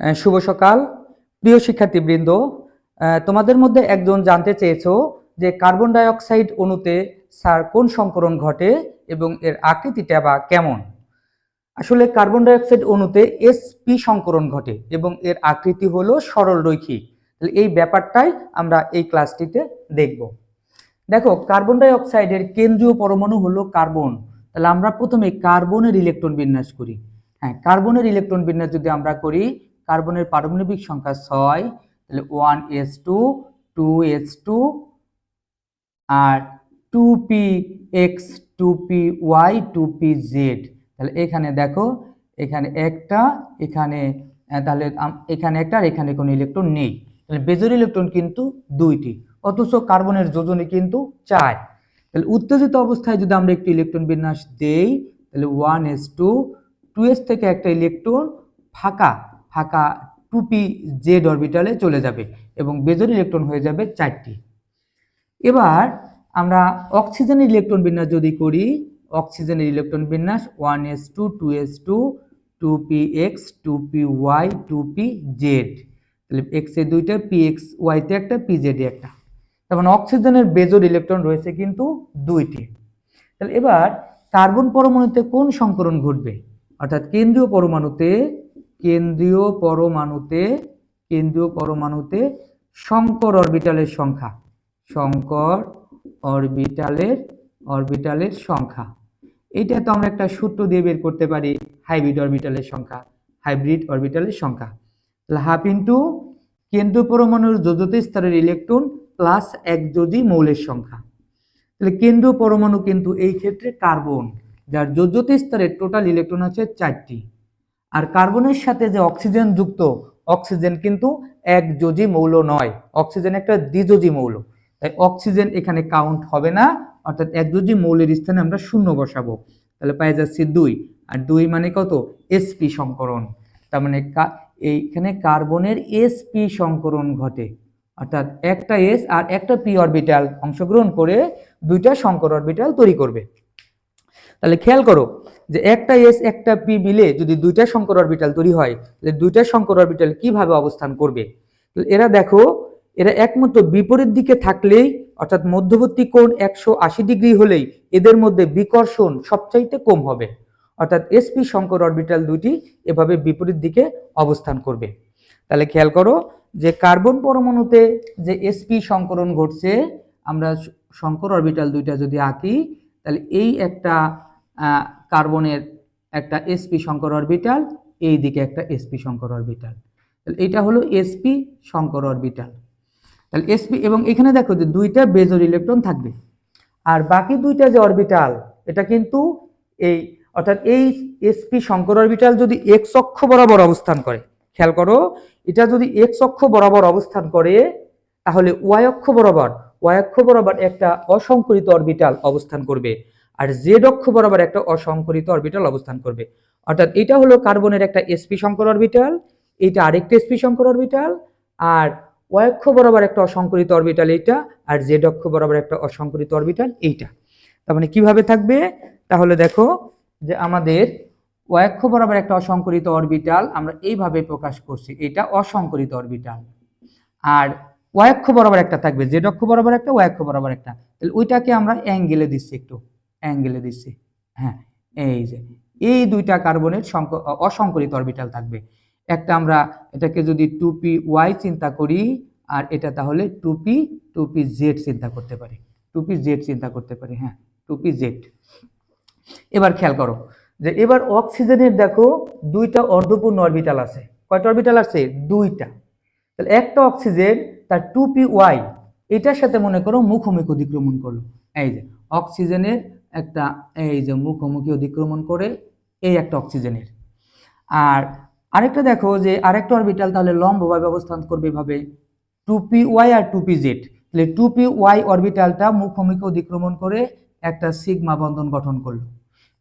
শুভ সকাল। প্রিয় শিক্ষার্থীবৃন্দ তোমাদের মধ্যে একজন জানতে চেয়েছো যে কার্বন ডাইঅক্সাইড অণুতে স্যার কোন সংকরণ ঘটে এবং এর আকৃতিটা বা কেমন? আসলে কার্বন ডাইঅক্সাইড অণুতে এসপি সংকরণ ঘটে এবং এর আকৃতি হলো সরল রৈখিক। তাহলে এই ব্যাপারটাই আমরা এই ক্লাসটিতে দেখব। দেখো, কার্বন ডাইঅক্সাইডের কেন্দ্রীয় পরমাণু হলো কার্বন। তাহলে আমরা প্রথমে কার্বনের ইলেকট্রন বিন্যাস করি। হ্যাঁ কার্বনের ইলেকট্রন বিন্যাস যদি আমরা করি কার্বনের পারমাণবিক সংখ্যা ছয়, তাহলে one S two two S two আর two P X two P Y two P Z তাহলে এখানে দেখো, এখানে একটা, এখানে তাহলে এখানে একটা আর এখানে কোনো ইলেকট্রন নেই। তাহলে বেজোর ইলেকট্রন কিন্তু দুইটি, অথচ কার্বনের যোজনে কিন্তু চার। তাহলে উত্তেজিত অবস্থায় যদি আমরা একটি ইলেকট্রন বিন্যাস দেই, তাহলে one S two two S থেকে একটা ইলেকট্রন ফাঁকা। ফাঁকা টু পি জেড অরবিটালে চলে যাবে এবং বেজোর ইলেকট্রন হয়ে যাবে চারটি। এবার আমরা অক্সিজেনের ইলেকট্রন বিন্যাস যদি করি অক্সিজেনের ইলেকট্রন বিন্যাস one S two two S two two P X two P Y two P Z তাহলে এক্স দুইটা পি এক্স ওয়াইতে একটা পি জেডে একটা। তার মানে অক্সিজেনের বেজোর ইলেকট্রন রয়েছে কিন্তু দুইটি। তাহলে এবার কার্বন পরমাণুতে কোন সংকরণ ঘটবে? অর্থাৎ কেন্দ্রীয় পরমাণুতে কেন্দ্রীয় পরমাণুতে কেন্দ্রীয় পরমাণুতে শঙ্কর অরবিটালের সংখ্যা। শঙ্কর অরবিটালের অরবিটালের সংখ্যা। এটা তো আমরা একটা সূত্র দিয়ে বের করতে পারি, হাইব্রিড অরবিটালের সংখ্যা, হাইব্রিড অরবিটালের সংখ্যা। তাহলে হাফ ইন্টু কেন্দ্রীয় পরমাণুর যোজত স্তরের ইলেকট্রন প্লাস এক যোজি মৌলের সংখ্যা। তাহলে কেন্দ্রীয় পরমাণু কিন্তু এই ক্ষেত্রে কার্বন, যার যোজ্যত স্তরের টোটাল ইলেকট্রন আছে চারটি। আর কার্বনের সাথে যে অক্সিজেন যুক্ত, অক্সিজেন কিন্তু এক যোজি মৌল নয়। অক্সিজেন একটা দ্বিযোজি মৌল। তাই অক্সিজেন এখানে কাউন্ট হবে না, অর্থাৎ এক যোজি মৌলের স্থানে আমরা শূন্য বসাবো। তাহলে পাই যাচ্ছি দুই। আর দুই মানে কত? এসপি সংকরণ। তার মানে এইখানে কার্বনের এসপি সংকরণ ঘটে। অর্থাৎ একটা এস আর একটা পি অরবিটাল অংশগ্রহণ করে দুইটা সংকর অরবিটাল তৈরি করবে। তাহলে খেয়াল করো যে একটা এস একটা পি মিলে যদি দুইটা সংকর অরবিটাল তৈরি হয়, তাহলে দুইটা সংকর অরবিটাল কীভাবে অবস্থান করবে? এরা দেখো, এরা একমাত্র বিপরীত দিকে থাকলেই, অর্থাৎ মধ্যবর্তী কোণ একশো আশি ডিগ্রি হলেই এদের মধ্যে বিকর্ষণ সবচাইতে কম হবে। অর্থাৎ এসপি সংকর অরবিটাল দুইটি এভাবে বিপরীত দিকে অবস্থান করবে। তাহলে খেয়াল করো যে কার্বন পরমাণুতে যে এসপি সংকরণ ঘটছে, আমরা সংকর অরবিটাল দুইটা যদি আঁকি, তাহলে এই একটা কার্বনের একটা এসপি সংকর অরবিটাল, এই দিকে একটা এসপি সংকর অরবিটাল। তাহলে এটা হলো এসপি সংকর অরবিটাল। তাহলে এসপি এবং এখানে দেখো যে দুইটা বেজোর ইলেকট্রন থাকবে। আর বাকি দুইটা যে অরবিটাল, এটা কিন্তু এই, অর্থাৎ এই এসপি সংকর অরবিটাল যদি এক্স অক্ষ বরাবর অবস্থান করে, খেয়াল করো, এটা যদি এক্স অক্ষ বরাবর অবস্থান করে, তাহলে ওয়াই অক্ষ বরাবর ওয়াই অক্ষ বরাবর একটা অসংকরিত অরবিটাল অবস্থান করবে। আর জেড অক্ষ বরাবর একটা অসংকরিত অরবিটাল অবস্থান করবে। অর্থাৎ এটা হলো কার্বনের একটা এসপি সংকর অরবিটাল এইটা আরেকটা এসপি সংকর অরবিটাল আর অক্ষ বরাবর একটা অসংকরিত অরবিটাল এইটা আর জেড অক্ষ বরাবর একটা অসংকরিত অরবিটাল এইটা। তার মানে কীভাবে থাকবে? তাহলে দেখো যে আমাদের অক্ষ বরাবর একটা অসংকরিত অরবিটাল আমরা এইভাবে প্রকাশ করছি, এটা অসংকরিত অরবিটাল আর অক্ষ বরাবর একটা থাকবে জেড অক্ষ বরাবর একটা, অক্ষ বরাবর একটা। তাহলে ওইটাকে আমরা অ্যাঙ্গেলে দিচ্ছি একটু। অ্যাঙ্গেলে দিচ্ছি। হ্যাঁ এই যে, এই দুইটা কার্বনের সংক- অসংকরিত অরবিটাল থাকবে। একটা আমরা এটাকে যদি টু পি ওয়াই চিন্তা করি, আর এটা তাহলে two P two P Z চিন্তা করতে পারি। টু পি জেড চিন্তা করতে পারি হ্যাঁ টু পি জেড। এবার খেয়াল করো যে, এবার অক্সিজেনের দেখো দুইটা অর্ধপূর্ণ অরবিটাল আছে। কয়টা অরবিটাল আছে? দুইটা। তাহলে একটা অক্সিজেন তার টু পি ওয়াই, এটার সাথে মনে করো মুখোমুখি অধিক্রমণ করল। এই যে, অক্সিজেনের একটা, এই যে মুখোমুখি অধিক্রমণ করে এই একটা অক্সিজেনের। আর আরেকটা দেখো যে আরেকটা অরবিটাল তাহলে লম্বভাবে অবস্থান করবে এভাবে। টু পি ওয়াই আর টু পি জেড। তাহলে টু পি ওয়াই অরবিটালটা মুখোমুখি অধিক্রমণ করে একটা সিগমা বন্ধন গঠন করল।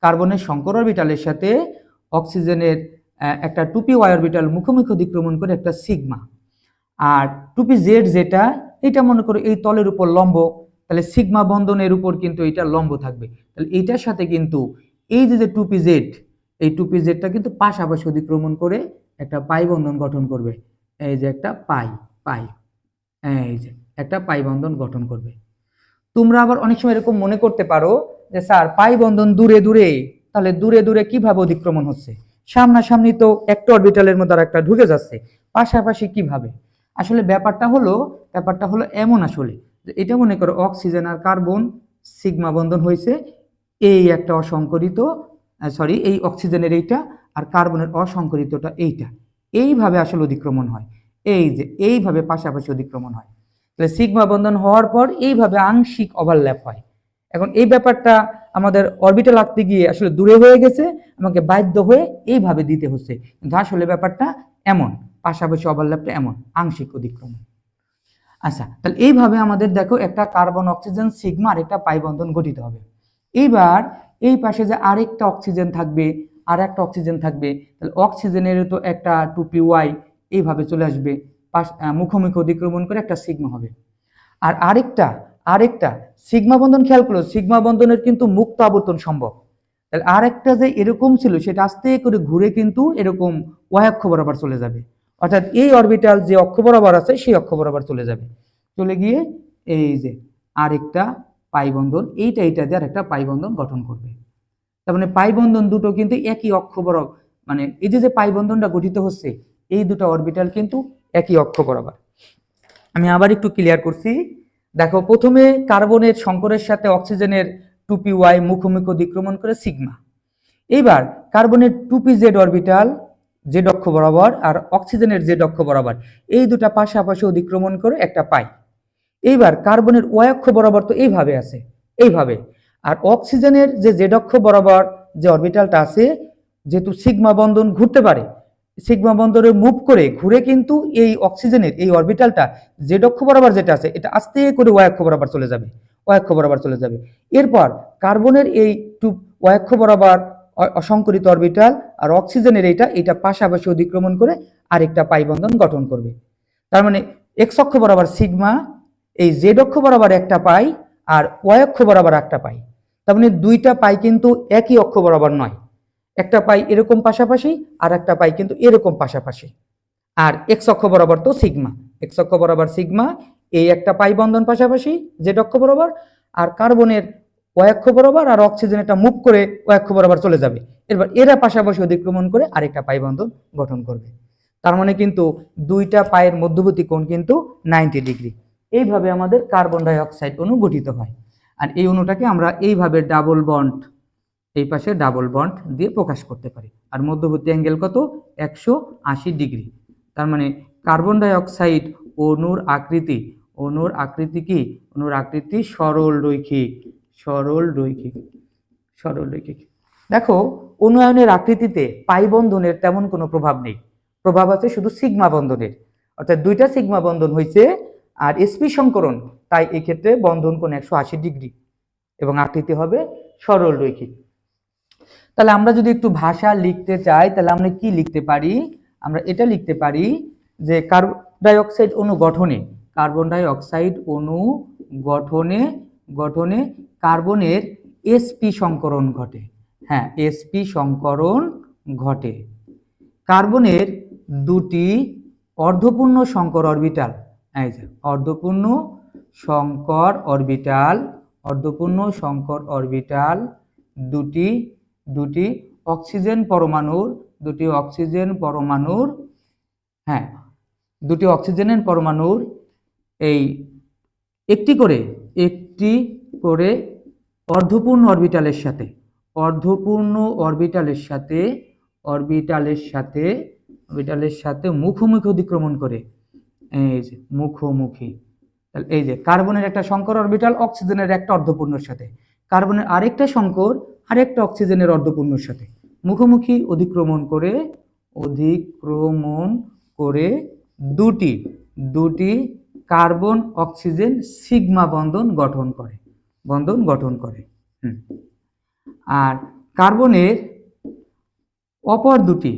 কার্বনের সংকর অরবিটালের সাথে অক্সিজেনের একটা টুপি ওয়াই অরবিটাল মুখোমুখি অধিক্রমণ করে একটা সিগমা। আর টুপি জেড যেটা, এটা মনে করো এই তলের উপর লম্ব তাহলে সিগমা বন্ধনের উপর কিন্তু এটা লম্ব থাকবে। তাহলে এইটার সাথে কিন্তু এই যে যে টুপি জেড এই টুপি জেডটা কিন্তু পাশাপাশি অতিক্রমণ করে একটা পাই বন্ধন গঠন করবে। এই যে একটা পাই পাই, এই যে একটা পাই বন্ধন গঠন করবে। তোমরা আবার অনেক সময় এরকম মনে করতে পারো যে, স্যার, পাই বন্ধন দূরে দূরে, তাহলে দূরে দূরে কীভাবে অতিক্রমণ হচ্ছে? সামনাসামনি তো একটা অরবিটালের মধ্যে আর একটা ঢুকে যাচ্ছে, পাশাপাশি কীভাবে? আসলে ব্যাপারটা হলো ব্যাপারটা হলো এমন আসলে এটা মনে করো অক্সিজেন আর কার্বন সিগমা বন্ধন হয়েছে, এই একটা অসংকরিত সরি এই অক্সিজেনের এইটা আর কার্বনের অসংকরিতটা এইটা। এইভাবে আসলে অধিক্রমণ হয়। এই যে, এইভাবে পাশাপাশি অধিক্রমণ হয়। তাহলে সিগমা বন্ধন হওয়ার পর এইভাবে আংশিক ওভারল্যাপ হয়। এখন এই ব্যাপারটা আমাদের অরবিটাল আঁকতে গিয়ে আসলে দূরে হয়ে গেছে, আমাকে বাধ্য হয়ে এইভাবে দিতে হচ্ছে। কিন্তু আসলে ব্যাপারটা এমন, পাশাপাশি ওভারল্যাপটা এমন, আংশিক অধিক্রমণ। আচ্ছা তাহলে এইভাবে আমাদের দেখো একটা কার্বন অক্সিজেন সিগমা আর একটা পাই বন্ধন গঠিত হবে। এইবার এই পাশে যে আরেকটা অক্সিজেন থাকবে আর একটা অক্সিজেন থাকবে, তাহলে অক্সিজেনের তো একটা টু পি ওয়াই এইভাবে চলে আসবে। পাশ মুখোমুখি অধিক্রমণ করে একটা সিগমা হবে। আর আরেকটা আরেকটা সিগমা বন্ধন খেয়াল করো সিগমা বন্ধনের কিন্তু মুক্ত আবর্তন সম্ভব। তাহলে আরেকটা যে এরকম ছিল, সেটা আস্তে করে ঘুরে কিন্তু এরকম ওয়াই অক্ষ বরাবর চলে যাবে। অর্থাৎ এই অরবিটাল যে অক্ষ বরাবর আছে, সেই অক্ষ বরাবর চলে যাবে। চলে গিয়ে এই যে আরেকটা পাই বন্ধন, এইটা এইটা দিয়ে আরেকটা পাই বন্ধন গঠন করবে। তার মানে পাই বন্ধন দুটো কিন্তু একই অক্ষ বরাবর মানে এই যে যে পাই বন্ধনটা গঠিত হচ্ছে, এই দুটো অরবিটাল কিন্তু একই অক্ষ বরাবর। আমি আবার একটু ক্লিয়ার করছি। দেখো, প্রথমে কার্বনের সংকরের সাথে অক্সিজেনের টুপি ওয়াই মুখোমুখি অতিক্রমণ করে সিগমা। এইবার কার্বনের টুপি জেড অরবিটাল জেড অক্ষ বরাবর আর অক্সিজেনের যে অক্ষ বরাবর, এই দুটা পাশাপাশি অতিক্রমণ করে একটা পাই। এইবার কার্বনের ওয়াই অক্ষ বরাবর তো এইভাবে আছে, এইভাবে। আর অক্সিজেনের যে জেড অক্ষ বরাবর যে অরবিটালটা আছে, যেহেতু সিগমা বন্ধন ঘুরতে পারে, সিগমা বন্ধনে মুভ করে ঘুরে কিন্তু এই অক্সিজেনের, এই অরবিটালটা জেড অক্ষ বরাবর যেটা আছে, এটা আস্তে করে ওয়াই অক্ষ বরাবর চলে যাবে ওয়াই অক্ষ বরাবর চলে যাবে। এরপর কার্বনের এই টু ওয়াই অক্ষ বরাবর অসংকরিত অরবিটাল আর অক্সিজেনের এইটা এটা পাশাপাশি অতিক্রমণ করে আরেকটা পাই বন্ধন গঠন করবে। তার মানে এক্স অক্ষ বরাবর সিগমা, এই জেড অক্ষ বরাবর একটা পাই আর ওয়াই অক্ষ বরাবর একটা পাই। তার মানে দুইটা পাই কিন্তু একই অক্ষ বরাবর নয়। একটা পাই এরকম পাশাপাশি আর একটা পাই কিন্তু এরকম পাশাপাশি। আর এক্স অক্ষ বরাবর তো সিগমা। এক্স অক্ষ বরাবর সিগমা, এই একটা পাই বন্ধন পাশাপাশি জেড অক্ষ বরাবর আর কার্বনের অক্ষ বরাবর আর অক্সিজেন এটা মুভ করে অক্ষ বরাবর চলে যাবে। এরপর এরা পাশাপাশি অতিক্রমণ করে আরেকটা পাই বন্ধন গঠন করবে। তার মানে কিন্তু দুইটা পায়ের মধ্যবর্তী কোণ কিন্তু নাইনটি ডিগ্রি এইভাবে আমাদের কার্বন ডাই অক্সাইড অণু গঠিত হয়। আর এই অণুটাকে আমরা এইভাবে ডাবল বন্ড এই পাশে ডাবল বন্ড দিয়ে প্রকাশ করতে পারি। আর মধ্যবর্তী অ্যাঙ্গেল কত? একশো আশি ডিগ্রি তার মানে কার্বন ডাই অক্সাইড অণুর আকৃতি অণুর আকৃতি কি? অণুর আকৃতি সরল রৈখিক। সরল রৈখিক সরল রৈখিক। দেখো অনুয়নের আকৃতিতে পাই বন্ধনের তেমন কোনো প্রভাব নেই। প্রভাব আছে শুধু সিগমা বন্ধনের। অর্থাৎ দুইটা সিগমা বন্ধন হয়েছে আর এসপি সংকরণ তাই এই ক্ষেত্রে বন্ধন কোণ একশো আশি ডিগ্রি এবং আকৃতি হবে সরল রৈখিক। তাহলে আমরা যদি একটু ভাষা লিখতে চাই, তাহলে আমরা কি লিখতে পারি? আমরা এটা লিখতে পারি যে কার্বন ডাই অক্সাইড অণু গঠনে, কার্বন ডাই অক্সাইড অণু গঠনে গঠনে কার্বনের এসপি সংকরণ ঘটে। হ্যাঁ এসপি সংকরণ ঘটে। কার্বনের দুটি অর্ধপূর্ণ সংকর অরবিটাল, এই অর্ধপূর্ণ সংকর অরবিটাল, অর্ধপূর্ণ সংকর অরবিটাল দুটি দুটি অক্সিজেন পরমাণুর, দুটি অক্সিজেন পরমাণুর হ্যাঁ দুটি অক্সিজেনের পরমাণুর এই একটি করে একটি করে অর্ধপূর্ণ অরবিটালের সাথে। অর্ধপূর্ণ অরবিটালের সাথে অরবিটালের সাথে অরবিটালের সাথে মুখোমুখি অতিক্রমণ করে। এই যে, মুখোমুখি। তাহলে এই যে, কার্বনের একটা সংকর অরবিটাল, অক্সিজেনের একটা অর্ধপূর্ণর সাথে। কার্বনের আরেকটা সংকর, আরেকটা অক্সিজেনের অর্ধপূর্ণর সাথে। মুখোমুখি অধিক্রমণ করে অধিক্রমণ করে দুটি দুটি কার্বন, অক্সিজেন, সিগমা বন্ধন গঠন করে। বন্ধন গঠন করে। আর কার্বনের অপর দুটি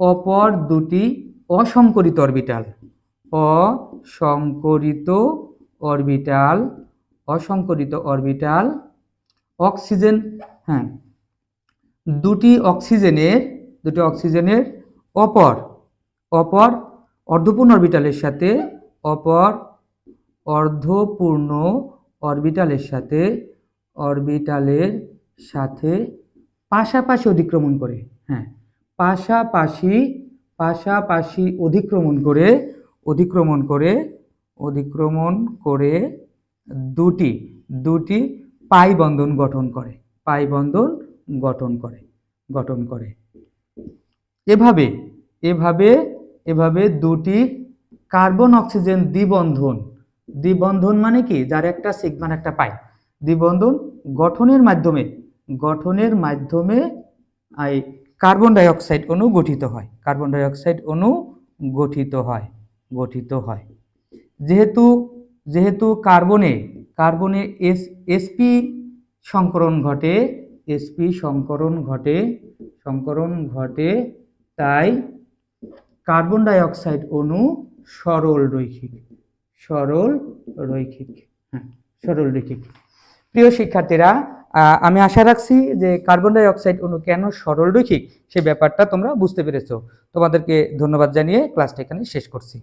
অপর দুটি অসংকরিত অরবিটাল। অসংকরিত অরবিটাল অসংকরিত অরবিটাল, অক্সিজেন হ্যাঁ দুটি অক্সিজেনের দুটি অক্সিজেনের অপর অপর অর্ধপূর্ণ অরবিটালের সাথে অপর অর্ধপূর্ণ অরবিটালের সাথে অরবিটালের সাথে পাশাপাশি অধিক্রমণ করে হ্যাঁ পাশাপাশি পাশাপাশি অধিক্রমণ করে অধিক্রমণ করে অধিক্রমণ করে দুটি দুটি পাই বন্ধন গঠন করে, পাই বন্ধন গঠন করে গঠন করে। এভাবে এভাবে এভাবে দুটি কার্বন অক্সিজেন দ্বিবন্ধন। দ্বিবন্ধন মানে কি? যার একটা সিগমার একটা পাই দ্বিবন্ধন গঠনের মাধ্যমে গঠনের মাধ্যমে এই কার্বন ডাই অক্সাইড অণু গঠিত হয়। কার্বন ডাই অক্সাইড অণু গঠিত হয় গঠিত হয়। যেহেতু যেহেতু কার্বনে কার্বনে এস, এসপি সংকরণ ঘটে, এসপি সংকরণ ঘটে সংকরণ ঘটে, তাই কার্বন ডাই অক্সাইড অণু সরল রৈখিক সরল রৈখিক হ্যাঁ সরল রৈখিক। প্রিয় শিক্ষার্থীরা আমি আশা রাখছি যে কার্বন ডাই অক্সাইড অণু কেন সরল রৈখিক, সে ব্যাপারটা তোমরা বুঝতে পেরেছ। তোমাদেরকে ধন্যবাদ জানিয়ে ক্লাসটা এখানে শেষ করছি।